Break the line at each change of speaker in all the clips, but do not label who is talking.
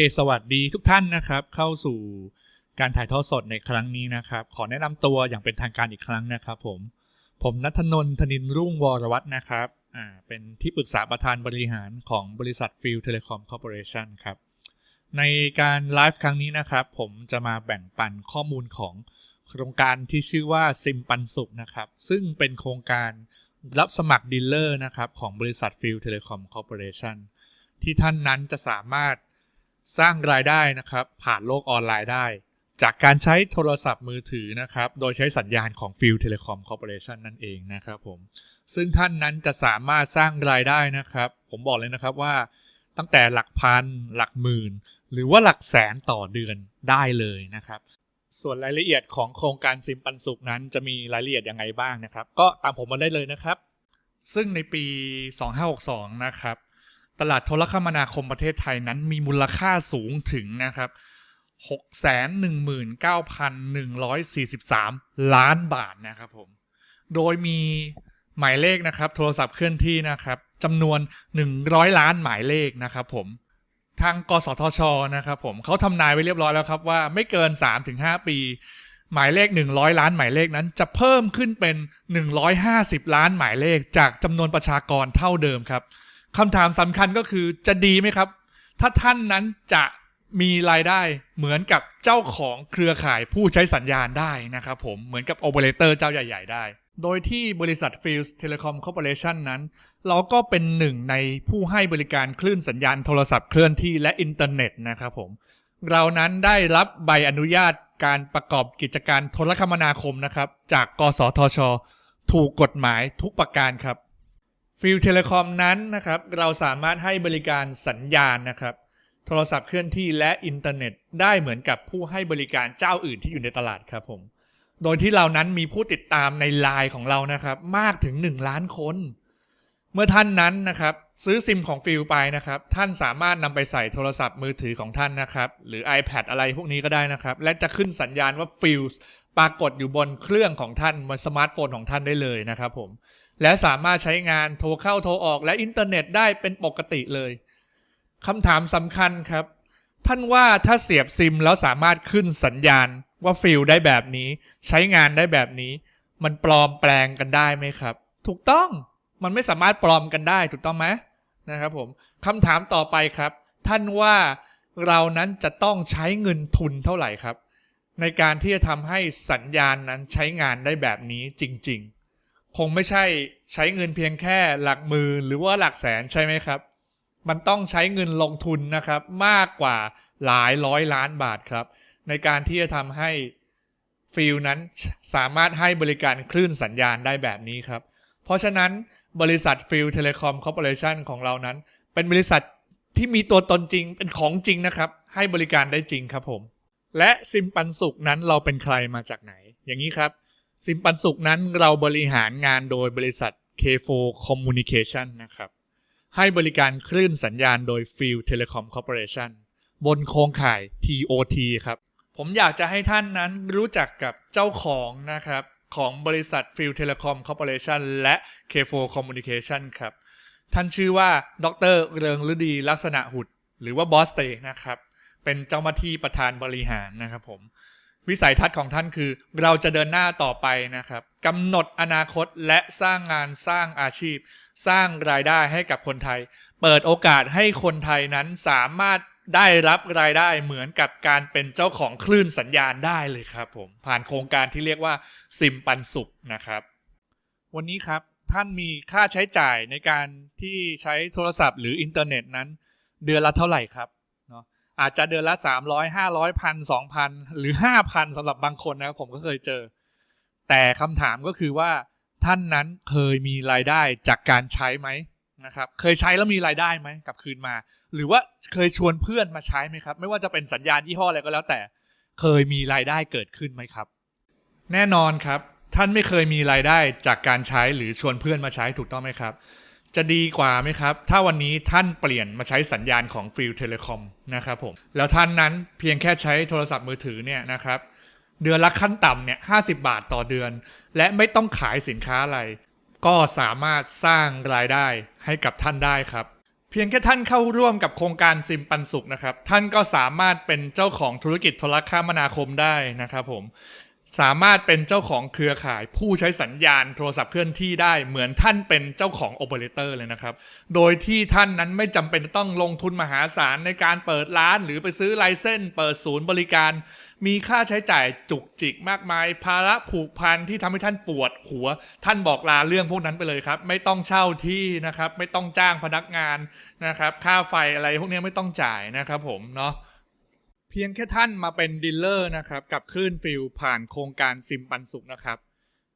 เคสวัสดีทุกท่านนะครับ เข้าสู่การถ่ายทอดสดในครั้งนี้นะครับ ขอแนะนำตัวอย่างเป็นทางการอีกครั้งนะครับผม ผมนัทนนทนินรุ่งวรวัฒนะครับอ่าเป็นที่ปรึกษาประธานบริหารของบริษัทฟิลเทเลคอมคอร์ปอเรชันครับ ในการไลฟ์ครั้งนี้นะครับ ผมจะมาแบ่งปันข้อมูลของโครงการที่ชื่อว่าซิมปันสุขนะครับ ซึ่งเป็นโครงการรับสมัครดีลเลอร์นะครับของบริษัทฟิลเทเลคอมคอร์ปอเรชันที่ท่านนั้นจะสามารถ สร้างรายได้นะครับ ผ่านโลกออนไลน์ได้ จากการใช้โทรศัพท์มือถือนะครับ โดยใช้สัญญาณของ f i e l Telecom Corporation นั่นเองนะครับผมซึ่งท่านนั้นจะสามารถสร้างรายได้นะครับ ผมบอกเลยนะครับว่าตั้งแต่หลักพัน หลักหมื่น หรือว่าหลักแสนต่อเดือนได้เลยนะครับส่วนรายละเอียดของโครงการซิมปันสุขนั้นจะมีรายละเอียดยังไงบ้างนะครับ ก็ตามผมมาได้เลยนะครับ ซึ่งในปี 2562 นะครับ ตลาดโทรคมนาคมประเทศไทยนั้นมีมูลค่าสูงถึงนะครับ619,143 ล้านบาทนะครับผม โดยมีหมายเลขนะครับ โทรศัพท์เคลื่อนที่นะครับจำนวน 100 ล้านหมายเลขนะครับผม ทางกสทชนะครับผมเขาทำนายไว้เรียบร้อยแล้วครับว่าไม่เกิน 3-5 ปี หมายเลข 100 ล้านหมายเลขนั้นจะเพิ่มขึ้นเป็น 150 ล้านหมายเลขจากจำนวนประชากรเท่าเดิมครับ คำถามสำคัญก็คือจะดีไหมครับ ถ้าท่านนั้นจะมีรายได้เหมือนกับเจ้าของเครือข่ายผู้ใช้สัญญาณได้นะครับผมเหมือนกับโอเปอเรเตอร์เจ้าใหญ่ ๆ ได้ โดยที่บริษัท f i e l d Telecom Corporation นั้น เราก็เป็นหนึ่งในผู้ให้บริการคลื่นสัญญาณโทรศัพท์เคลื่อนที่และอินเทอร์เน็ตนะครับผมเรานั้นได้รับใบอนุญาตการประกอบกิจการโทรคมนาคมนะครับ จากกสทช ถูกกฎหมายทุกประการครับ ฟิลเทเลคอมนั้นนะครับเราสามารถให้บริการสัญญาณนะครับ โทรศัพท์เคลื่อนที่และอินเทอร์เน็ต ได้เหมือนกับผู้ให้บริการเจ้าอื่นที่อยู่ในตลาดครับผม โดยที่เรานั้นมีผู้ติดตามในไลน์ของเรานะครับ มากถึง 1 ล้านคน เมื่อท่านนั้นนะครับ ซื้อซิมของฟิลไปนะครับ ท่านสามารถนำไปใส่โทรศัพท์มือถือของท่านนะครับ หรือ iPad อะไรพวกนี้ก็ได้นะครับ และจะขึ้นสัญญาณว่าฟิลปรากฏอยู่บนเครื่องของท่านบนสมาร์ทโฟนของท่านได้เลยนะครับผม และสามารถใช้งานโทรเข้าโทรออกและอินเทอร์เน็ตได้เป็นปกติเลยคำถามสำคัญครับ ท่านว่าถ้าเสียบซิมแล้วสามารถขึ้นสัญญาณว่าฟิลได้แบบนี้ ใช้งานได้แบบนี้ มันปลอมแปลงกันได้ไหมครับ ถูกต้องมันไม่สามารถปลอมกันได้ถูกต้องไหมนะครับผมคำถามต่อไปครับ ท่านว่าเรานั้นจะต้องใช้เงินทุนเท่าไหร่ครับ ในการที่จะทำให้สัญญาณนั้นใช้งานได้แบบนี้จริง ๆ คงไม่ใช่ใช้เงินเพียงแค่หลักหมื่นหรือว่าหลักแสนใช่ไหมครับ มันต้องใช้เงินลงทุนนะครับ มากกว่าหลายร้อยล้านบาทครับ ในการที่จะทำให้ฟิลนั้นสามารถให้บริการคลื่นสัญญาณได้แบบนี้ครับ เพราะฉะนั้นบริษัทฟิลเทเลคอมคอร์ปอเรชันของเรานั้น เป็นบริษัทที่มีตัวตนจริงเป็นของจริงนะครับ ให้บริการได้จริงครับผม และซิมปันสุขนั้นเราเป็นใครมาจากไหน อย่างนี้ครับ ซิมปันสุขนั้นเราบริหารงานโดยบริษัท K4 Communication นะครับ ให้บริการคลื่นสัญญาณโดย Field Telecom Corporation บนโครงข่าย TOT ครับ ผมอยากจะให้ท่านนั้นรู้จักกับเจ้าของนะครับ ของบริษัท Field Telecom Corporation และ K4 Communication ครับ ท่านชื่อว่าดรเริงฤดีลักษณะหุด หรือว่าบอสเตนะครับ เป็นเจ้าหน้าที่ประธานบริหารนะครับผม วิสัยทัศน์ของท่านคือ เราจะเดินหน้าต่อไปนะครับกำหนดอนาคตและสร้างงานสร้างอาชีพ สร้างรายได้ให้กับคนไทย เปิดโอกาสให้คนไทยนั้นสามารถได้รับรายได้เหมือนกับการเป็นเจ้าของคลื่นสัญญาณได้เลยครับผม ผ่านโครงการที่เรียกว่าซิมปันสุขนะครับ วันนี้ครับท่านมีค่าใช้จ่ายในการที่ใช้โทรศัพท์หรืออินเทอร์เน็ตนั้น เดือนละเท่าไหร่ครับ อาจจะเดือนละ300 500พันสองพันหรือ5,000สำหรับบางคนนะครับผมก็เคยเจอ แต่คำถามก็คือว่าท่านนั้นเคยมีรายได้จากการใช้ไหมนะครับ เคยใช้แล้วมีรายได้ไหมกลับคืนมา หรือว่าเคยชวนเพื่อนมาใช้ไหมครับ ไม่ว่าจะเป็นสัญญาณยี่ห้ออะไรก็แล้วแต่ เคยมีรายได้เกิดขึ้นไหมครับ แน่นอนครับ ท่านไม่เคยมีรายได้จากการใช้หรือชวนเพื่อนมาใช้ถูกต้องไหมครับ จะดีกว่าไหมครับ ถ้าวันนี้ท่านเปลี่ยนมาใช้สัญญาณของฟิลเทเลคอมนะครับผม แล้วท่านนั้นเพียงแค่ใช้โทรศัพท์มือถือเนี่ยนะครับ เดือนละขั้นต่ำเนี่ยห้บาทต่อเดือน และไม่ต้องขายสินค้าอะไร ก็สามารถสร้างรายได้ให้กับท่านได้ครับ เพียงแค่ท่านเข้าร่วมกับโครงการซิมปันสุขนะครับ ท่านก็สามารถเป็นเจ้าของธุรกิจโทรคมนาคมได้นะครับผม สามารถเป็นเจ้าของเครือข่าย ผู้ใช้สัญญาณโทรศัพท์เคลื่อนที่ได้เหมือนท่านเป็นเจ้าของโอเปอเรเตอร์เลยนะครับ โดยที่ท่านนั้นไม่จำเป็นต้องลงทุนมหาศาลในการเปิดร้าน หรือไปซื้อไลเซนส์เปิดศูนย์บริการ มีค่าใช้จ่ายจุกจิกมากมาย ภาระผูกพันที่ทำให้ท่านปวดหัว ท่านบอกลาเรื่องพวกนั้นไปเลยครับ ไม่ต้องเช่าที่นะครับ ไม่ต้องจ้างพนักงานนะครับ ค่าไฟอะไรพวกนี้ไม่ต้องจ่ายนะครับผมเนาะ เพียงแค่ท่านมาเป็นดีลเลอร์นะครับ กับคลื่นฟิลผ่านโครงการซิมปันสุขนะครับ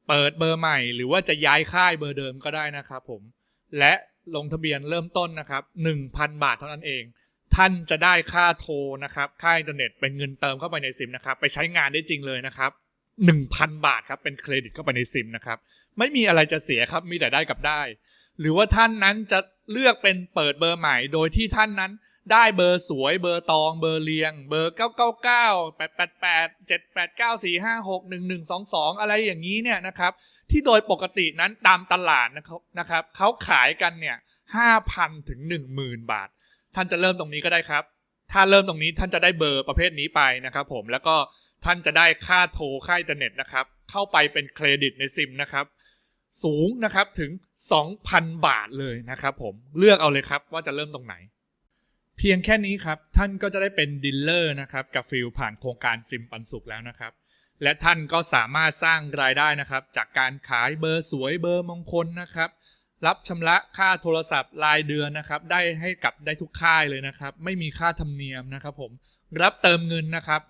เปิดเบอร์ใหม่หรือว่าจะย้ายค่ายเบอร์เดิมก็ได้นะครับผม และลงทะเบียนเริ่มต้นนะครับ 1,000 บาทเท่านั้นเอง ท่านจะได้ค่าโทรนะครับ ค่าอินเทอร์เน็ตเป็นเงินเติมเข้าไปในซิมนะครับ ไปใช้งานได้จริงเลยนะครับ 1,000 บาทครับเป็นเครดิตเข้าไปในซิมนะครับ ไม่มีอะไรจะเสียครับมีแต่ได้กับได้ หรือว่าท่านนั้นจะเลือกเป็นเปิดเบอร์ใหม่ โดยที่ท่านนั้น ได้เบอร์สวยเบอร์ตองเบอร์เรียง เบอร์ 999 888 789 456 1122 อะไรอย่างนี้เนี่ยนะครับ ที่โดยปกตินั้นตามตลาดนะครับนะครับเขาขายกันเนี่ย5,000 ถึง 10,000 บาท ท่านจะเริ่มตรงนี้ก็ได้ครับ ถ้าเริ่มตรงนี้ท่านจะได้เบอร์ประเภทนี้ไปนะครับผมแล้วก็ท่านจะได้ค่าโทรค่าอินเทอร์เน็ตนะครับ เข้าไปเป็นเครดิตในซิมนะครับสูงนะครับถึง 2,000 บาทเลยนะครับผมเลือกเอาเลยครับว่าจะเริ่มตรงไหน เพียงแค่นี้ครับ ท่านก็จะได้เป็นดีลเลอร์นะครับกับฟิลผ่านโครงการซิมปันสุขแล้วนะครับ และท่านก็สามารถสร้างรายได้นะครับ จากการขายเบอร์สวยเบอร์มงคลนะครับ รับชำระค่าโทรศัพท์รายเดือนนะครับ ได้ให้กับได้ทุกค่ายเลยนะครับ ไม่มีค่าธรรมเนียมนะครับผมรับเติมเงินนะครับ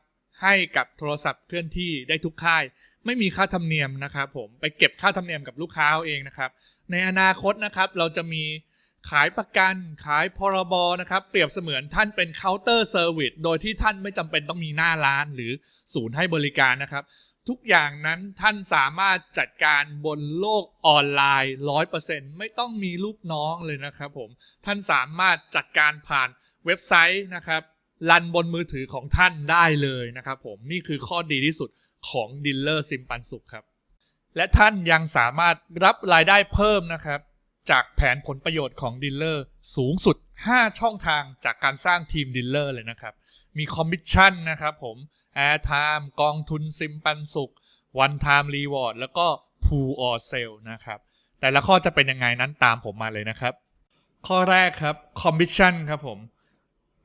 ให้กับโทรศัพท์เคลื่อนที่ได้ทุกค่าย ไม่มีค่าธรรมเนียมนะครับ ผมไปเก็บค่าธรรมเนียมกับลูกค้าเอาเองนะครับ ในอนาคตนะครับเราจะมี ขายประกันขายพรบนะครับ เปรียบเสมือนท่านเป็นเคาน์เตอร์เซอร์วิสโดยที่ท่านไม่จำเป็นต้องมีหน้าร้านหรือศูนย์ให้บริการนะครับ ทุกอย่างนั้นท่านสามารถจัดการบนโลกออนไลน์ 100%ไม่ต้องมีลูกน้องเลยนะครับผม ท่านสามารถจัดการผ่านเว็บไซต์นะครับรันบนมือถือของท่านได้เลยนะครับผมนี่คือข้อดีที่สุดของดิลเลอร์ซิมปันสุขครับ และท่านยังสามารถรับรายได้เพิ่มนะครับ จากแผนผลประโยชน์ของดีลเลอร์สูงสุด 5 ช่องทางจากการสร้างทีมดีลเลอร์เลยนะครับ มีคอมมิชชั่นนะครับผม Airtime กองทุนซิมปันสุข One Time Reward แล้วก็ Pool or Sale นะครับ แต่ละข้อจะเป็นยังไงนั้นตามผมมาเลยนะครับ ข้อแรกครับคอมมิชชั่นครับผม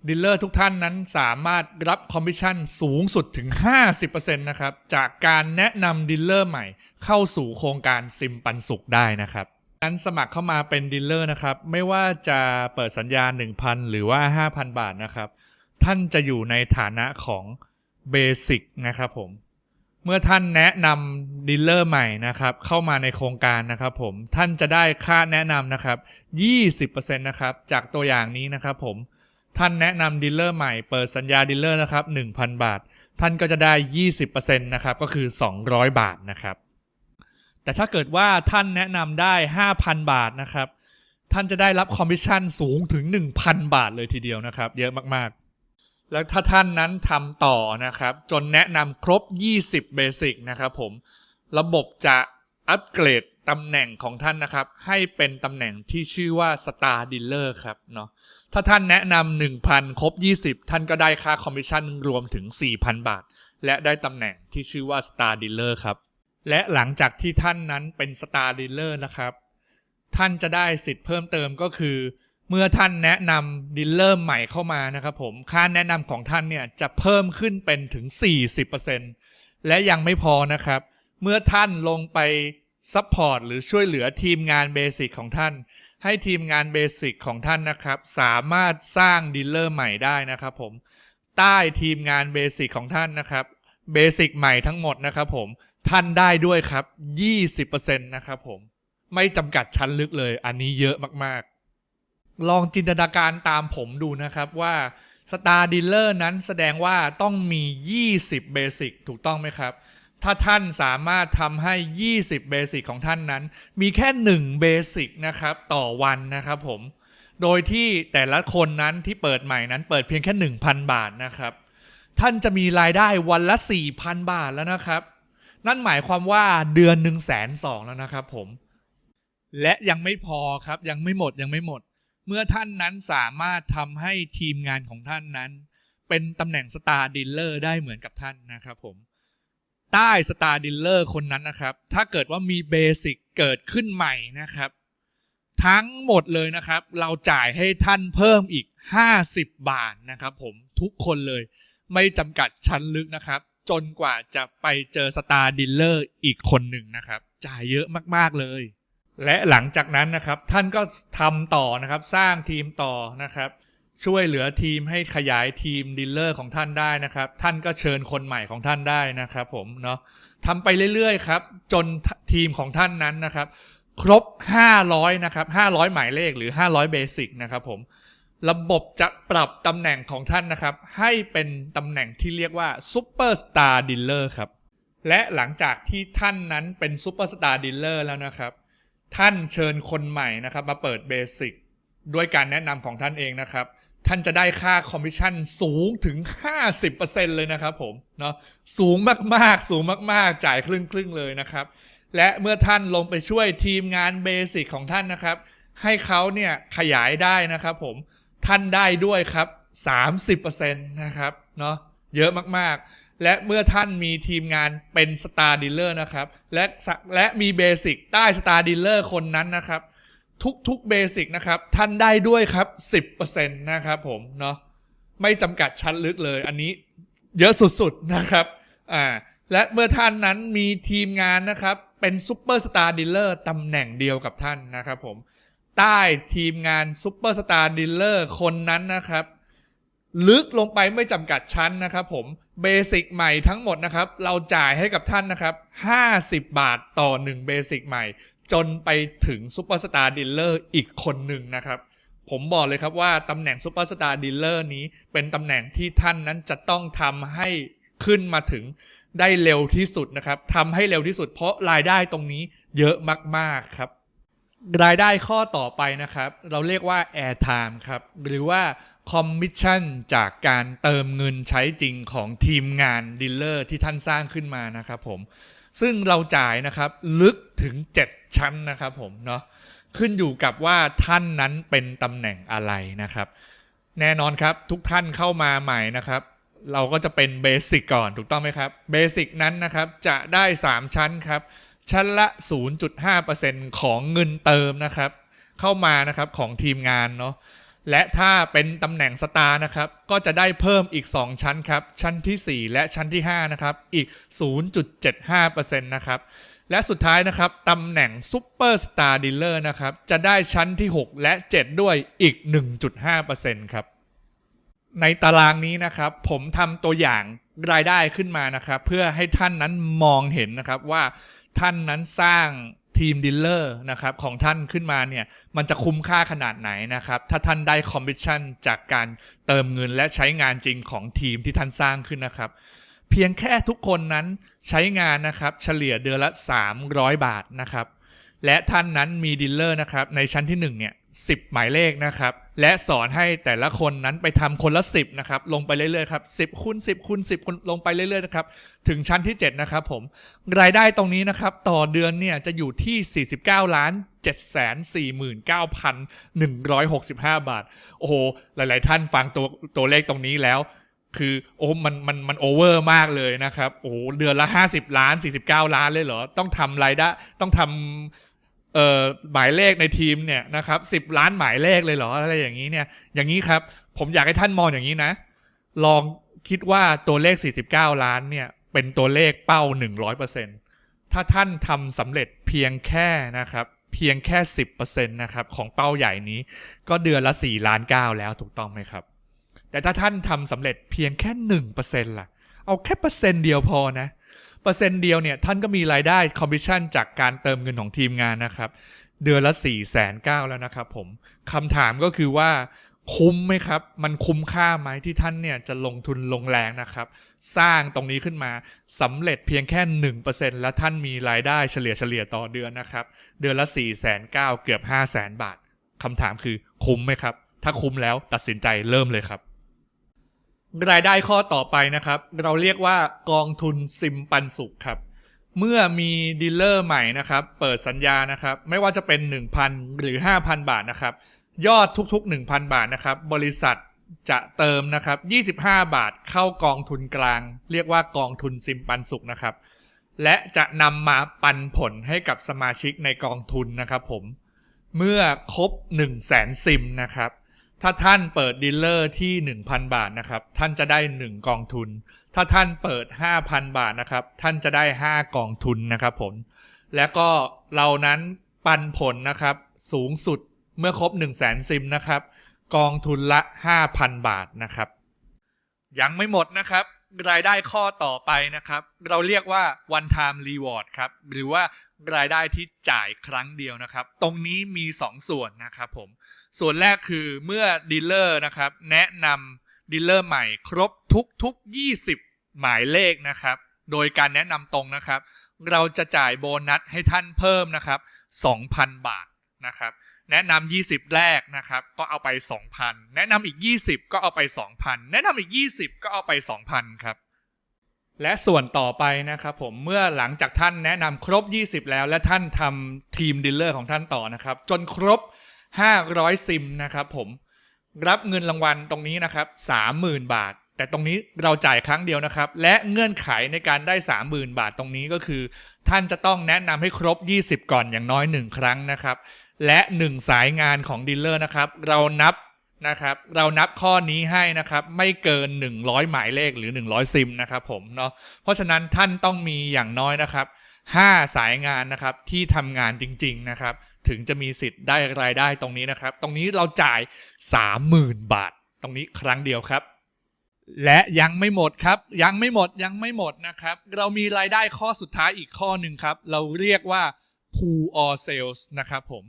ดีลเลอร์ทุกท่านนั้นสามารถรับคอมมิชชั่นสูงสุดถึง 50%นะครับ จากการแนะนำดีลเลอร์ใหม่เข้าสู่โครงการซิมปันสุขได้นะครับ การสมัครเข้ามาเป็นดีลเลอร์นะครับ ไม่ว่าจะเปิดสัญญา 1,000 หรือว่า 5,000 บาทนะครับ ท่านจะอยู่ในฐานะของเบสิกนะครับผม เมื่อท่านแนะนำดีลเลอร์ใหม่นะครับ เข้ามาในโครงการนะครับผม ท่านจะได้ค่าแนะนำนะครับ 20%นะครับ จากตัวอย่างนี้นะครับผม ท่านแนะนำดีลเลอร์ใหม่เปิดสัญญาดีลเลอร์นะครับ 1,000 บาท ท่านก็จะได้ 20%นะครับ ก็คือ 200 บาทนะครับ แต่ถ้าเกิดว่าท่านแนะนำได้ 5,000 บาทนะครับ ท่านจะได้รับคอมมิชชั่นสูงถึง 1,000 บาทเลยทีเดียวนะครับ เยอะมากๆ แล้วถ้าท่านนั้นทำต่อนะครับ จนแนะนำครบ 20 เบสิกนะครับผม ระบบจะอัปเกรดตำแหน่งของท่านนะครับ ให้เป็นตำแหน่งที่ชื่อว่า Star Dealer ครับเนาะถ้าท่านแนะนำ1,000 ครบ 20 ท่านก็ได้ค่าคอมมิชชั่นรวมถึง 4,000 บาท และได้ตำแหน่งที่ชื่อว่า Star Dealer ครับ และหลังจากที่ท่านนั้นเป็น Star Dealer นะครับ ท่านจะได้สิทธิ์เพิ่มเติมก็คือ เมื่อท่านแนะนำดีลเลอร์ใหม่เข้ามานะครับผมค่าแนะนำของท่านเนี่ยจะเพิ่มขึ้นเป็นถึง 40%และยังไม่พอนะครับ เมื่อท่านลงไปซัพพอร์ตหรือช่วยเหลือทีมงานเบสิกของท่าน ให้ทีมงานเบสิกของท่านนะครับ สามารถสร้างดีลเลอร์ใหม่ได้นะครับผมใต้ทีมงานเบสิกของท่านนะครับเบสิกใหม่ทั้งหมดนะครับผม ท่านได้ด้วยครับ20%นะครับผม ไม่จำกัดชั้นลึกเลย อันนี้เยอะมากๆ ลองจินตนาการตามผมดูนะครับว่า Star Dealer นั้นแสดงว่าต้องมี 20 Basic ถูกต้องไหมครับ ถ้าท่านสามารถทำให้ 20 Basic ของท่านนั้น มีแค่1 Basic นะครับ ต่อวันนะครับผม โดยที่แต่ละคนนั้นที่เปิดใหม่นั้นเปิดเพียงแค่ 1,000 บาทนะครับ ท่านจะมีรายได้วันละ 4,000 บาทแล้วนะครับ นั่นหมายความว่าเดือนหนึ่งแสนสองแล้วนะครับผม และยังไม่พอครับยังไม่หมดยังไม่หมด เมื่อท่านนั้นสามารถทำให้ทีมงานของท่านนั้น เป็นตำแหน่งสตาร์ดีลเลอร์ได้เหมือนกับท่านนะครับผมใต้สตาร์ดีลเลอร์คนนั้นนะครับ ถ้าเกิดว่ามีเบสิกเกิดขึ้นใหม่นะครับ ทั้งหมดเลยนะครับ เราจ่ายให้ท่านเพิ่มอีก 50 บาทนะครับผมทุกคนเลย ไม่จำกัดชั้นลึกนะครับ จนกว่าจะไปเจอสตาร์ดีลเลอร์อีกคนหนึ่งนะครับ จ่ายเยอะมากๆเลย และหลังจากนั้นนะครับ ท่านก็ทำต่อนะครับ สร้างทีมต่อนะครับ ช่วยเหลือทีมให้ขยายทีมดีลเลอร์ของท่านได้นะครับ ท่านก็เชิญคนใหม่ของท่านได้นะครับ ผมเนาะทำไปเรื่อยๆครับ จนทีมของท่านนั้นนะครับ ครบ 500 นะครับ 500 หมายเลขหรือ 500เบสิกนะครับผม ระบบจะปรับตำแหน่งของท่านนะครับ ให้เป็นตำแหน่งที่เรียกว่าซูเปอร์สตาร์ดีลเลอร์ครับ และหลังจากที่ท่านนั้นเป็นซูเปอร์สตาร์ดีลเลอร์แล้วนะครับ ท่านเชิญคนใหม่นะครับ มาเปิดเบสิกด้วยการแนะนำของท่านเองนะครับ ท่านจะได้ค่าคอมมิชชั่นสูงถึง 50%เลยนะครับผมเนาะสูงมากๆ สูงมากๆ จ่ายครึ่งครึ่งๆเลยนะครับ และเมื่อท่านลงไปช่วยทีมงานเบสิกของท่านนะครับ ให้เขาเนี่ยขยายได้นะครับผม ท่านได้ด้วยครับ 30%นะครับเนาะเยอะมากๆ และเมื่อท่านมีทีมงานเป็นสตาร์ดีลเลอร์นะครับ และสและมีเบสิกใต้สตาร์ดีลเลอร์คนนั้นนะครับ ทุกๆเบสิกนะครับ ท่านได้ด้วยครับ 10%นะครับผมเนาะไม่จำกัดชั้นลึกเลย อันนี้เยอะสุดๆนะครับอ่าและเมื่อท่านนั้นมีทีมงานนะครับ เป็นซูเปอร์สตาร์ดีลเลอร์ตำแหน่งเดียวกับท่านนะครับผม ใต้ทีมงานซูเปอร์สตาร์ดีลเลอร์คนนั้นนะครับ ลึกลงไปไม่จำกัดชั้นนะครับผมเบสิกใหม่ทั้งหมดนะครับ เราจ่ายให้กับท่านนะครับ 50 บาทต่อ 1 เบสิกใหม่ จนไปถึงซูเปอร์สตาร์ดีลเลอร์อีกคนหนึ่งนะครับผมบอกเลยครับว่าตำแหน่งซูเปอร์สตาร์ดีลเลอร์นี้ เป็นตำแหน่งที่ท่านนั้นจะต้องทำให้ขึ้นมาถึงได้เร็วที่สุดนะครับทำให้เร็วที่สุดเพราะรายได้ตรงนี้เยอะมาก ๆ ครับ รายได้ข้อต่อไปนะครับ เราเรียกว่า airtime ครับ หรือว่า commission จากการเติมเงินใช้จริงของทีมงานดีลเลอร์ที่ท่านสร้างขึ้นมานะครับผม ซึ่งเราจ่ายนะครับลึกถึง 7 ชั้นนะครับผมเนาะขึ้นอยู่กับว่าท่านนั้นเป็นตำแหน่งอะไรนะครับ แน่นอนครับทุกท่านเข้ามาใหม่นะครับ เราก็จะเป็นเบสิกก่อนถูกต้องไหมครับเบสิกนั้นนะครับจะได้ 3 ชั้นครับ ชั้นละ 0.5%ของเงินเติมนะครับ เข้ามานะครับของทีมงานเนาะและถ้าเป็นตำแหน่งสตาร์นะครับ ก็จะได้เพิ่มอีก 2 ชั้นครับ ชั้นทีสี่ 4 และชั้นที่ 5 นะครับ อีก 0.75%นะครับ และสุดท้ายนะครับตำแหน่งซูเปอร์สตาร์ดีลเลอร์นะครับ จะได้ชั้นที่ 6 และ 7 ด้วยอีก 1.5%ครับ ในตารางนี้นะครับ ผมทำตัวอย่างรายได้ขึ้นมานะครับ เพื่อให้ท่านนั้นมองเห็นนะครับว่า ท่านนั้นสร้างทีมดีลเลอร์นะครับของท่านขึ้นมาเนี่ยมันจะคุ้มค่าขนาดไหนนะครับถ้าท่านได้คอมมิชชั่นจากการเติมเงินและใช้งานจริงของทีมที่ท่านสร้างขึ้นนะครับ เพียงแค่ทุกคนนั้นใช้งานนะครับเฉลี่ยเดือนละ 300 บาทนะครับและท่านนั้นมีดีลเลอร์นะครับในชั้นที่1เนี่ย 10 หมายเลขนะครับ และสอนให้แต่ละคนนั้นไปทำคนละ 10นะครับลงไปเรื่อยๆครับ10คูณ10คูณ10คูณลงไปเรื่อยๆนะครับถึงชั้นที่ 7 นะครับผมรายได้ตรงนี้นะครับ ต่อเดือนเนี่ยจะอยู่ที่ 49 ล้าน 749,165 บาท โอ้โห หลาย ๆ ท่านฟังตัวตัวเลขตรงนี้แล้ว คือโอ้มันมันมันโอเวอร์มากเลยนะครับโอ้เดือนละ 50 ล้าน 49 ล้านเลยเหรอ ต้องทำรายได้ต้องทำ เอ่อหมายเลขในทีมเนี่ยนะครับสิบล้านหมายเลขเลยเหรออะไรอย่างนี้เนี่ย อย่างนี้ครับ ผมอยากให้ท่านมองอย่างนี้นะ ลองคิดว่าตัวเลข 49 ล้านเนี่ย เป็นตัวเลขเป้า 100%ถ้าท่านทำสำเร็จเพียงแค่นะครับ เพียงแค่ 10%นะครับ ของเป้าใหญ่นี้ ก็เดือนละ 4 ล้าน 9 แล้วถูกต้องไหมครับ แต่ถ้าท่านทำสำเร็จเพียงแค่หนึ่งเปอร์เซ็นต์ล่ะ เอาแค่เปอร์เซ็นต์เดียวพอนะ เปอร์เซ็นต์เดียวเนี่ยท่านก็มีรายได้คอมมิชชั่นจากการเติมเงินของทีมงานนะครับ เดือนละ4ี่แสนเก้าแล้วนะครับผมคำถามก็คือว่าคุ้มไหมครับ มันคุ้มค่าไหมที่ท่านเนี่ยจะลงทุนลงแรงนะครับ สร้างตรงนี้ขึ้นมาสำเร็จเพียงแค่หนึ่งเปอร์เซ็นแล้วท่านมีรายได้เฉลี่ยเฉลี่ยต่อเดือนนะครับ เดือนละ4ี่แสนเก้าเกือบ 5 0 0แสนบาทคำถามคือคุ้มไหมครับ ถ้าคุ้มแล้วตัดสินใจเริ่มเลยครับ รายได้ข้อต่อไปนะครับ เราเรียกว่ากองทุนซิมปันสุขครับ เมื่อมีดีลเลอร์ใหม่นะครับ เปิดสัญญานะครับ ไม่ว่าจะเป็น 1,000 หรือ 5,000 บาทนะครับ ยอดทุกๆ 1,000 บาทนะครับ บริษัทจะเติมนะครับ 25 บาทเข้ากองทุนกลาง เรียกว่ากองทุนซิมปันสุขนะครับ และจะนำมาปันผลให้กับสมาชิกในกองทุนนะครับผม เมื่อครบ 1 0 0 0 0แสนซิมนะครับ ถ้าท่านเปิดดีลเลอร์ที่ 1,000 บาทนะครับ ท่านจะได้ 1 กองทุน ถ้าท่านเปิด 5,000 บาทนะครับ ท่านจะได้ 5 กองทุนนะครับผม และก็เรานั้นปันผลนะครับ สูงสุดเมื่อครบ 1 0 0 0 0แสนซิมนะครับ กองทุนละ 5,000 บาทนะครับ ยังไม่หมดนะครับ รายได้ข้อต่อไปนะครับ เราเรียกว่า one time reward ครับหรือว่ารายได้ที่จ่ายครั้งเดียวนะครับ ตรงนี้มี 2 ส่วนนะครับผมส่วนแรกคือเมื่อดีลเลอร์นะครับแนะนำดีลเลอร์ใหม่ครบทุกทุก20 หมายเลขนะครับ โดยการแนะนำตรงนะครับ เราจะจ่ายโบนัสให้ท่านเพิ่มนะครับ 2,000 บาทนะครับ แนะนำ20 แรกนะครับ ก็เอาไป 2,000 แนะนำอีก 20 ก็เอาไป 2,000 แนะนำอีก 20 ก็เอาไป 2,000 ครับ และส่วนต่อไปนะครับผมเมื่อหลังจากท่านแนะนำครบ 20 แล้ว และท่านทำทีมดีลเลอร์ของท่านต่อนะครับ จนครบ 500 ซิมนะครับผมรับเงินรางวัลตรงนี้นะครับ 30,000 บาท แต่ตรงนี้เราจ่ายครั้งเดียวนะครับ และเงื่อนไขในการได้ 30,000 บาทตรงนี้ก็คือ ท่านจะต้องแนะนำให้ครบ 20 ก่อนอย่างน้อย 1 ครั้งนะครับ และ1สายงานของดีลเลอร์นะครับ เรานับนะครับ เรานับข้อนี้ให้นะครับ ไม่เกิน 100 หมายเลขหรือ 100 ซิมนะครับผมเนาะเพราะฉะนั้นท่านต้องมีอย่างน้อยนะครับ 5 สายงานนะครับที่ทำงานจริง ๆนะครับ ถึงจะมีสิทธิ์ได้รายได้ตรงนี้นะครับ ตรงนี้เราจ่าย 30,000 บาท ตรงนี้ครั้งเดียวครับและยังไม่หมดครับยังไม่หมดยังไม่หมดนะครับ เรามีรายได้ข้อสุดท้ายอีกข้อหนึ่งครับ เราเรียกว่า pool or sales นะครับผม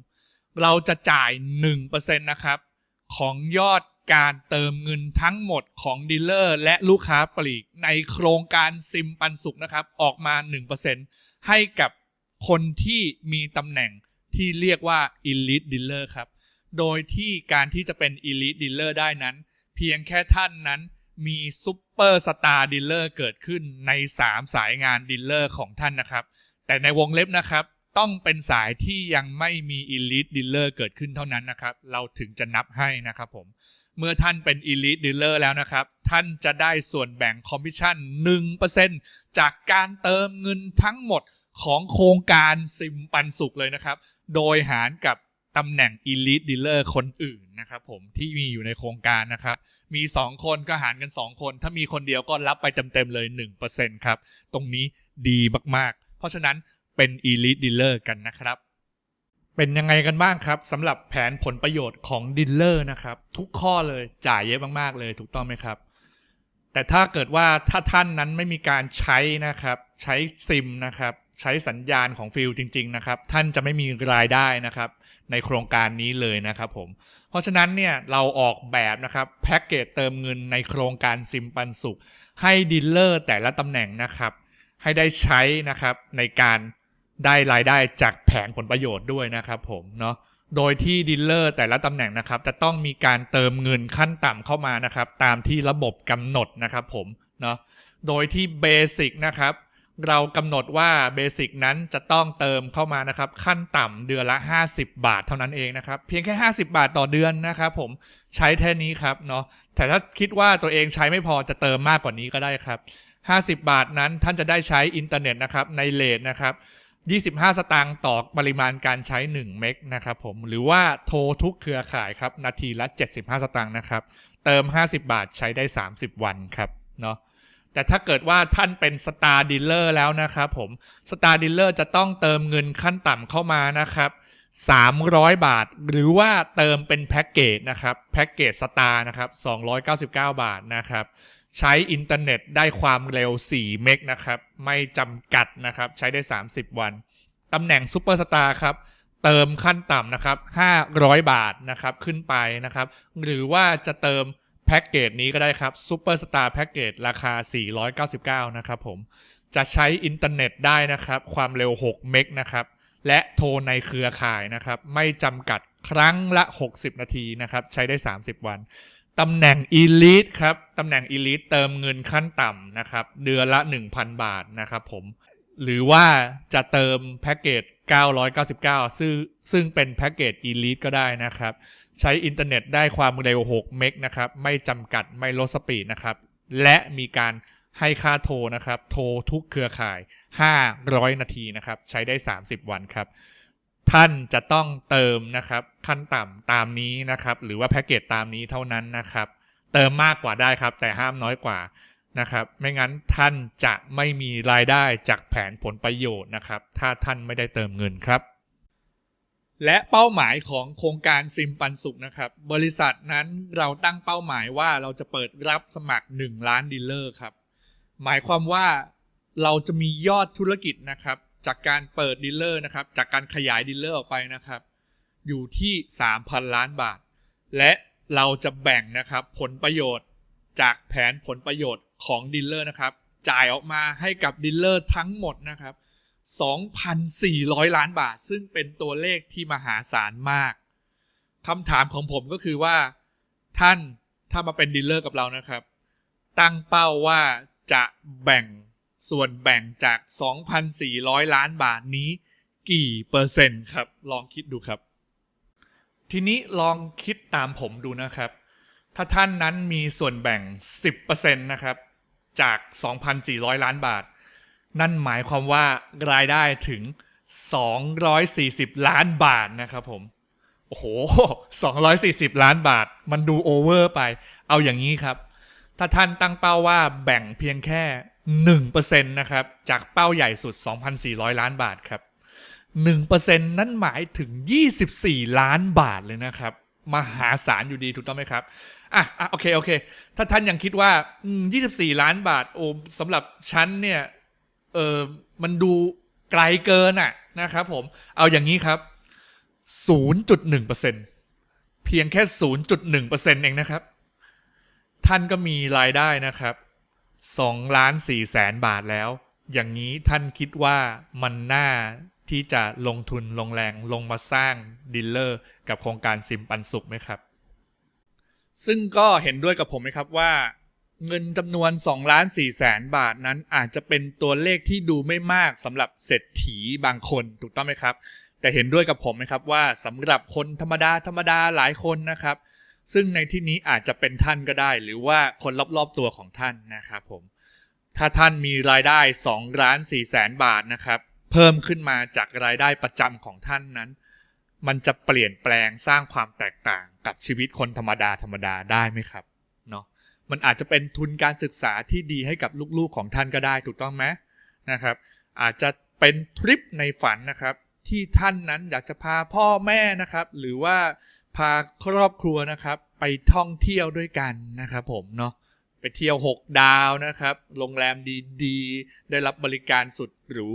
เราจะจ่าย 1%นะครับ ของยอดการเติมเงินทั้งหมดของดีลเลอร์และลูกค้าปลีก ในโครงการซิมปันสุขนะครับ ออกมา 1%ให้กับคนที่มีตำแหน่งที่เรียกว่า Elite Dealer ครับ โดยที่การที่จะเป็น Elite Dealer ได้นั้น เพียงแค่ท่านนั้นมีซุปเปอร์สตาร์ดีลเลอร์เกิดขึ้นใน 3 สายงานดีลเลอร์ของท่านนะครับ แต่ในวงเล็บนะครับ ต้องเป็นสายที่ยังไม่มี Elite Dealer เกิดขึ้นเท่านั้นนะครับ เราถึงจะนับให้นะครับผม เมื่อท่านเป็น Elite Dealer แล้วนะครับ ท่านจะได้ส่วนแบ่งคอมมิชชั่น 1%จากการเติมเงินทั้งหมดของโครงการซิมปันสุขเลยนะครับ โดยหารกับตำแหน่ง Elite Dealer คนอื่นนะครับผมที่มีอยู่ในโครงการนะครับ มี 2 คนก็หารกัน 2 คน ถ้ามีคนเดียวก็รับไปเต็มๆเลย 1%ครับ ตรงนี้ดีมากๆ เพราะฉะนั้น เป็น Elite Dealer กันนะครับ เป็นยังไงกันบ้างครับสำหรับแผนผลประโยชน์ของดีลเลอร์นะครับ ทุกข้อเลยจ่ายเยอะมากๆเลยถูกต้องไหมครับ แต่ถ้าเกิดว่าถ้าท่านนั้นไม่มีการใช้นะครับ ใช้ซิมนะครับ ใช้สัญญาณของฟิลจริง ๆ นะครับ ท่านจะไม่มีรายได้นะครับ ในโครงการนี้เลยนะครับผมเพราะฉะนั้นเนี่ยเราออกแบบนะครับแพ็กเกจเติมเงินในโครงการซิมปันสุข ให้ดีลเลอร์แต่ละตำแหน่งนะครับให้ได้ใช้นะครับในการ ได้รายได้จากแผนผลประโยชน์ด้วยนะครับผมเนาะโดยที่ดีลเลอร์แต่ละตำแหน่งนะครับ จะต้องมีการเติมเงินขั้นต่ำเข้ามานะครับ ตามที่ระบบกำหนดนะครับผมเนาะโดยที่เบสิกนะครับเรากำหนดว่าเบสิกนั้นจะต้องเติมเข้ามานะครับ ขั้นต่ำเดือนละ 50 บาทเท่านั้นเองนะครับ เพียงแค่ 50 บาทต่อเดือนนะครับผมใช้แค่นี้ครับเนาะแต่ถ้าคิดว่าตัวเองใช้ไม่พอจะเติมมากกว่านี้ก็ได้ครับ 50 บาทนั้นท่านจะได้ใช้อินเทอร์เน็ตนะครับในเลทนะครับ 25 สตางค์ต่อปริมาณการใช้ 1 เมกนะครับผม หรือว่าโทรทุกเครือข่ายครับ นาทีละ 75 สตางค์นะครับ เติม 50 บาทใช้ได้ 30 วันครับเนาะแต่ถ้าเกิดว่าท่านเป็นสตาร์ดีลเลอร์แล้วนะครับผมสตาร์ดีลเลอร์จะต้องเติมเงินขั้นต่ำเข้ามานะครับ300 บาท หรือว่าเติมเป็นแพ็กเกจนะครับแพ็กเกจสตาร์นะครับ299 บาทนะครับ ใช้อินเทอร์เน็ตได้ความเร็ว 4 เมกนะครับ ไม่จำกัดนะครับ ใช้ได้ 30 วันตำแหน่งซูเปอร์สตาร์ครับ เติมขั้นต่ำนะครับ 500 บาทนะครับ ขึ้นไปนะครับ หรือว่าจะเติมแพ็กเกจนี้ก็ได้ครับซูเปอร์สตาร์แพ็กเกจราคา 499 นะครับผม จะใช้อินเทอร์เน็ตได้นะครับ ความเร็ว 6 เมกนะครับ และโทรในเครือข่ายนะครับ ไม่จำกัดครั้งละ 60 นาทีนะครับ ใช้ได้ 30 วัน ตำแหน่ง Elite ครับ ตำแหน่ง Elite เติมเงินขั้นต่ำนะครับ เดือนละ 1,000 บาทนะครับผม หรือว่าจะเติมแพ็กเกจ 999 ซึ่งซึ่งเป็นแพ็กเกจ Elite ก็ได้นะครับ ใช้อินเทอร์เน็ตได้ความเร็ว 6 เมกนะครับ ไม่จำกัดไม่ลดสปีดนะครับ และมีการให้ค่าโทรนะครับ โทรทุกเครือข่าย 500 นาทีนะครับ ใช้ได้ 30 วันครับ ท่านจะต้องเติมนะครับขั้นต่ำตามนี้นะครับ หรือว่าแพ็กเกจตามนี้เท่านั้นนะครับ เติมมากกว่าได้ครับ แต่ห้ามน้อยกว่านะครับ ไม่งั้นท่านจะไม่มีรายได้จากแผนผลประโยชน์นะครับ ถ้าท่านไม่ได้เติมเงินครับ และเป้าหมายของโครงการซิมปันสุขนะครับ บริษัทนั้นเราตั้งเป้าหมายว่าเราจะเปิดรับสมัคร 1 ล้านดีลเลอร์ครับ หมายความว่าเราจะมียอดธุรกิจนะครับ จากการเปิดดีลเลอร์นะครับ จากการขยายดีลเลอร์ออกไปนะครับ อยู่ที่ 3,000 ล้านบาท และเราจะแบ่งนะครับผลประโยชน์จากแผนผลประโยชน์ของดีลเลอร์นะครับ จ่ายออกมาให้กับดีลเลอร์ทั้งหมดนะครับ 2,400 ล้านบาท ซึ่งเป็นตัวเลขที่มหาศาลมากคำถามของผมก็คือว่า ท่านถ้ามาเป็นดีลเลอร์กับเรานะครับ ตั้งเป้าว่าจะแบ่ง ส่วนแบ่งจาก 2,400 ล้านบาทนี้ กี่เปอร์เซ็นต์ครับ ลองคิดดูครับ ทีนี้ลองคิดตามผมดูนะครับ ถ้าท่านนั้นมีส่วนแบ่ง 10%นะครับ จาก 2,400 ล้านบาท นั่นหมายความว่ารายได้ถึง 240 ล้านบาทนะครับผมโอ้โห 240 ล้านบาท มันดูโอเวอร์ไป เอาอย่างนี้ครับ ถ้าท่านตั้งเป้าว่าแบ่งเพียงแค่ 1%นะครับ จากเป้าใหญ่สุด 2,400 ล้านบาทครับ 1%นั่นหมายถึง 24 ล้านบาทเลยนะครับ มหาศาลอยู่ดีถูกต้องไหมครับอะอะโอเค โอเค ถ้าท่านยังคิดว่าอืม24 ล้านบาท โอ้สำหรับฉันเนี่ย เออมันดูไกลเกินอะนะครับผม เอาอย่างนี้ครับ 0.1%เพียงแค่ 0.1%เองนะครับ ท่านก็มีรายได้นะครับ 2ล้าน4แสนบาทแล้ว อย่างนี้ท่านคิดว่ามันน่าที่จะลงทุนลงแรงลงมาสร้างดีลเลอร์ กับโครงการซิมปันสุขไหมครับ ซึ่งก็เห็นด้วยกับผมไหมครับว่า เงินจำนวน2ล้าน4แสนบาทนั้นอาจจะเป็นตัวเลขที่ดูไม่มากสำหรับเศรษฐีบางคนถูกต้องไหมครับ แต่เห็นด้วยกับผมไหมครับว่าสำหรับคนธรรมดาธรรมดาหลายคนนะครับ ซึ่งในที่นี้อาจจะเป็นท่านก็ได้ หรือว่าคนรอบๆตัวของท่านนะครับผม ถ้าท่านมีรายได้2ล้าน4แสนบาทนะครับ เพิ่มขึ้นมาจากรายได้ประจำของท่านนั้น มันจะเปลี่ยนแปลงสร้างความแตกต่างกับชีวิตคนธรรมดาธรรมดาได้ไหมครับเนาะมันอาจจะเป็นทุนการศึกษาที่ดีให้กับลูกๆของท่านก็ได้ถูกต้องไหมนะครับ อาจจะเป็นทริปในฝันนะครับ ที่ท่านนั้นอยากจะพาพ่อแม่นะครับ หรือว่า พาครอบครัวนะครับ ไปท่องเที่ยวด้วยกันนะครับผมเนาะไปเที่ยว 6 ดาวนะครับ โรงแรมดีๆ ได้รับบริการสุดหรู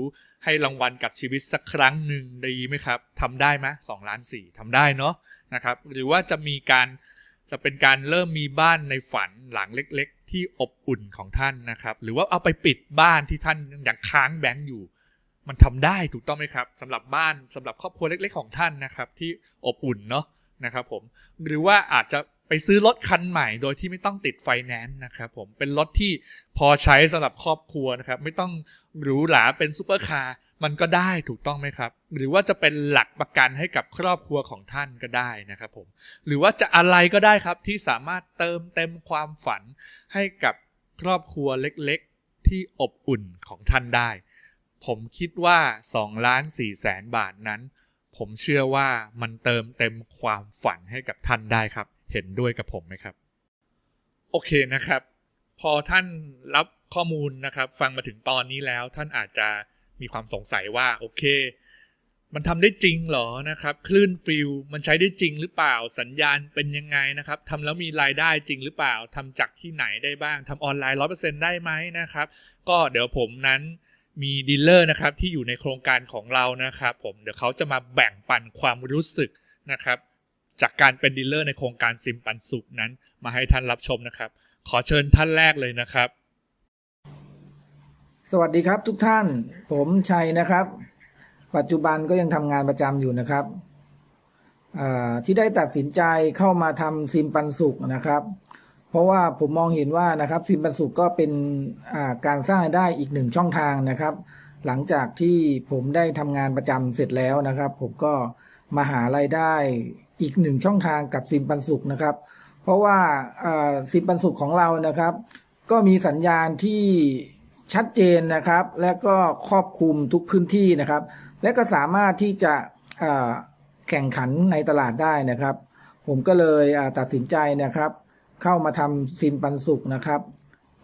ให้รางวัลกับชีวิตสักครั้งหนึ่งดีไหมครับทำได้ไหมสองล้านสี่ทำได้เนาะนะครับ หรือว่าจะมีการจะเป็นการเริ่มมีบ้านในฝันหลังเล็กๆ ที่อบอุ่นของท่านนะครับ หรือว่าเอาไปปิดบ้านที่ท่านยังค้างแบงก์อยู่ มันทำได้ถูกต้องไหมครับสำหรับบ้านสำหรับครอบครัวเล็ก ๆ ของท่านนะครับ ที่อบอุ่นเนาะ นะครับผมหรือว่าอาจจะไปซื้อรถคันใหม่โดยที่ไม่ต้องติดไฟแนนซ์นะครับผมเป็นรถที่พอใช้สำหรับครอบครัวนะครับ ไม่ต้องหรูหราเป็นซูเปอร์คาร์มันก็ได้ถูกต้องไหมครับ หรือว่าจะเป็นหลักประกันให้กับครอบครัวของท่านก็ได้นะครับผมหรือว่าจะอะไรก็ได้ครับที่สามารถเติมเต็มความฝันให้กับครอบครัวเล็กๆ ที่อบอุ่นของท่านได้ ผมคิดว่า2ล้าน4แสนบาทนั้น ผมเชื่อว่ามันเติมเต็มความฝันให้กับท่านได้ครับ เห็นด้วยกับผมไหมครับ โอเคนะครับ พอท่านรับข้อมูลนะครับ ฟังมาถึงตอนนี้แล้ว ท่านอาจจะมีความสงสัยว่าโอเค มันทำได้จริงเหรอนะครับ คลื่นฟิลมันใช้ได้จริงหรือเปล่า สัญญาณเป็นยังไงนะครับทำแล้วมีรายได้จริงหรือเปล่าทำจากที่ไหนได้บ้างทำออนไลน์ร้อเปอร์เซ็นได้ไหมนะครับ ก็เดี๋ยวผมนั้น มีดีลเลอร์นะครับที่อยู่ในโครงการของเรานะครับผมเดี๋ยวเขาจะมาแบ่งปันความรู้สึกนะครับ จากการเป็นดีลเลอร์ในโครงการซิมปันสุขนั้น มาให้ท่านรับชมนะครับ ขอเชิญท่านแรกเลยนะครับ
สวัสดีครับทุกท่าน ผมชัยนะครับ ปัจจุบันก็ยังทำงานประจำอยู่นะครับที่ได้ตัดสินใจเข้ามาทำซิมปันสุขนะครับ เพราะว่าผมมองเห็นว่านะครับซิมปันสุขก็เป็นการสร้างรายได้อีกหนึ่งช่องทางนะครับ หลังจากที่ผมได้ทำงานประจำเสร็จแล้วนะครับ ผมก็มาหารายได้อีกหนึ่งช่องทางกับซิมปันสุขนะครับ เพราะว่าซิมปันสุขของเรานะครับ ก็มีสัญญาณที่ชัดเจนนะครับ และก็ครอบคลุมทุกพื้นที่นะครับ และก็สามารถที่จะแข่งขันในตลาดได้นะครับ ผมก็เลยตัดสินใจนะครับ เข้ามาทำซิมปันสุขนะครับ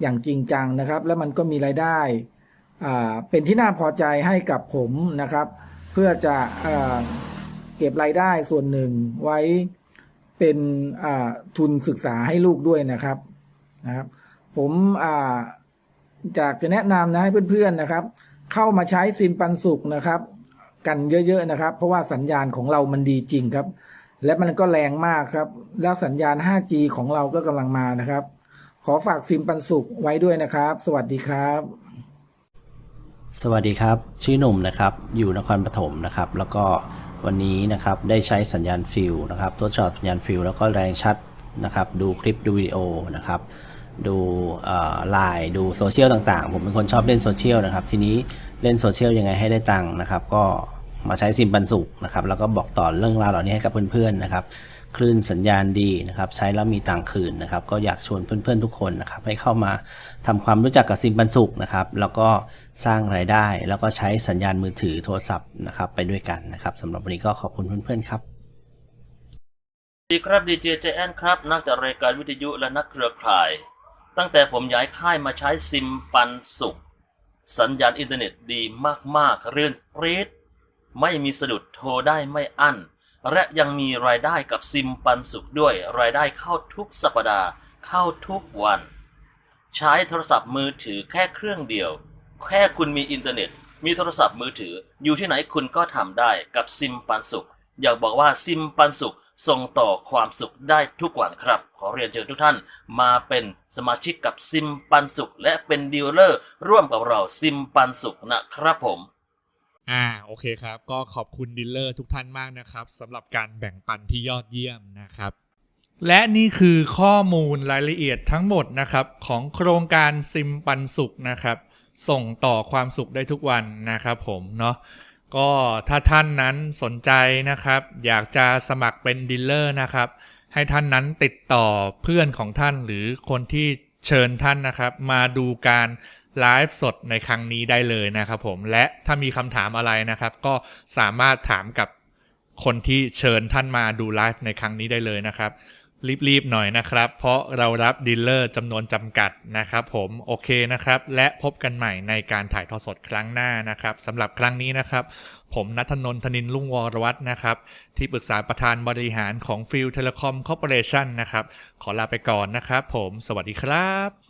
อย่างจริงจังนะครับ แล้วมันก็มีรายได้เป็นที่น่าพอใจให้กับผมนะครับ เพื่อจะอ่าเก็บรายได้ส่วนหนึ่งไว้เป็นทุนศึกษาให้ลูกด้วยนะครับนะครับ ผมาจากจะแนะนำนะให้เพื่อนๆนะครับ เข้ามาใช้ซิมปันสุขนะครับ กันเยอะๆนะครับ เพราะว่าสัญญาณของเรามันดีจริงครับ และมันก็แรงมากครับ แล้วสัญญาณ 5G ของเราก็กำลังมานะครับ ขอฝากซิมปันสุขไว้ด้วยนะครับ สวัสดีครับ
สวัสดีครับ ชื่อหนุ่มนะครับ อยู่นครปฐมนะครับ แล้วก็วันนี้นะครับได้ใช้สัญญาณฟิลนะครับทดสอบสัญญาณฟิลแล้วก็แรงชัดนะครับ ดูคลิปดูวิดีโอนะครับดูไลน์ดูโซเชียลต่างๆ ผมเป็นคนชอบเล่นโซเชียลนะครับ ทีนี้เล่นโซเชียลยังไงให้ได้ตังค์นะครับ ก็ มาใช้ซิมปันสุกนะครับแล้วก็บอกต่อเรื่องราวเหล่านี้ให้กับเพื่อนๆนะครับคลื่นสัญญาณดีนะครับใช้แล้วมีตังคืนนะครับ ก็อยากชวนเพื่อนๆทุกคนนะครับให้เข้ามาทำความรู้จักกับซิมปันสุกนะครับแล้วก็สร้างรายได้ แล้วก็ใช้สัญญาณมือถือโทรศัพท์นะครับไปด้วยกันนะครับสำหรับวันนี้ก็ขอบคุณเพื่อนๆครับ
สวัสดีครับดีเจเจแอนครับนักจัดรายการวิทยุและนักเครือข่าย ตั้งแต่ผมย้ายค่ายมาใช้ซิมปันสุขสัญญาณอินเทอร์เน็ตดีมากๆเรื่อนปรี๊ด ไม่มีสะดุดโทรได้ไม่อั้น และยังมีรายได้กับซิมปันสุขด้วยรายได้เข้าทุกสัปดาห์เข้าทุกวัน ใช้โทรศัพท์มือถือแค่เครื่องเดียว แค่คุณมีอินเทอร์เน็ต มีโทรศัพท์มือถือ อยู่ที่ไหนคุณก็ทำได้กับซิมปันสุข อยากบอกว่าซิมปันสุขส่งต่อความสุขได้ทุกวันครับ ขอเรียนเชิญทุกท่านมาเป็นสมาชิกกับซิมปันสุข และเป็นดีลเลอร์ร่วมกับเราซิมปันสุขนะครับผม
อ่าโอเคครับ ก็ขอบคุณดีลเลอร์ทุกท่านมากนะครับสำหรับการแบ่งปันที่ยอดเยี่ยมนะครับ และนี่คือข้อมูลรายละเอียดทั้งหมดนะครับ ของโครงการซิมปันสุขนะครับ ส่งต่อความสุขได้ทุกวันนะครับผมเนาะก็ถ้าท่านนั้นสนใจนะครับ อยากจะสมัครเป็นดีลเลอร์นะครับ ให้ท่านนั้นติดต่อเพื่อนของท่านหรือคนที่เชิญท่านนะครับ มาดูการ ไลฟ์สดในครั้งนี้ได้เลยนะครับผมและถ้ามีคำถามอะไรนะครับ ก็สามารถถามกับคนที่เชิญท่านมาดูไลฟ์ในครั้งนี้ได้เลยนะครับรีบๆหน่อยนะครับ เพราะเรารับดีลเลอร์จำนวนจำกัดนะครับผมโอเคนะครับ และพบกันใหม่ในการถ่ายทอดสดครั้งหน้านะครับสำหรับครั้งนี้นะครับ ผมนัทนนทนินรุ่งวรวัฒนะครับ ที่ปรึกษาประธานบริหารของฟิลเทเลคอมคอร์ปอเรชันนะครับ ขอลาไปก่อนนะครับผม สวัสดีครับ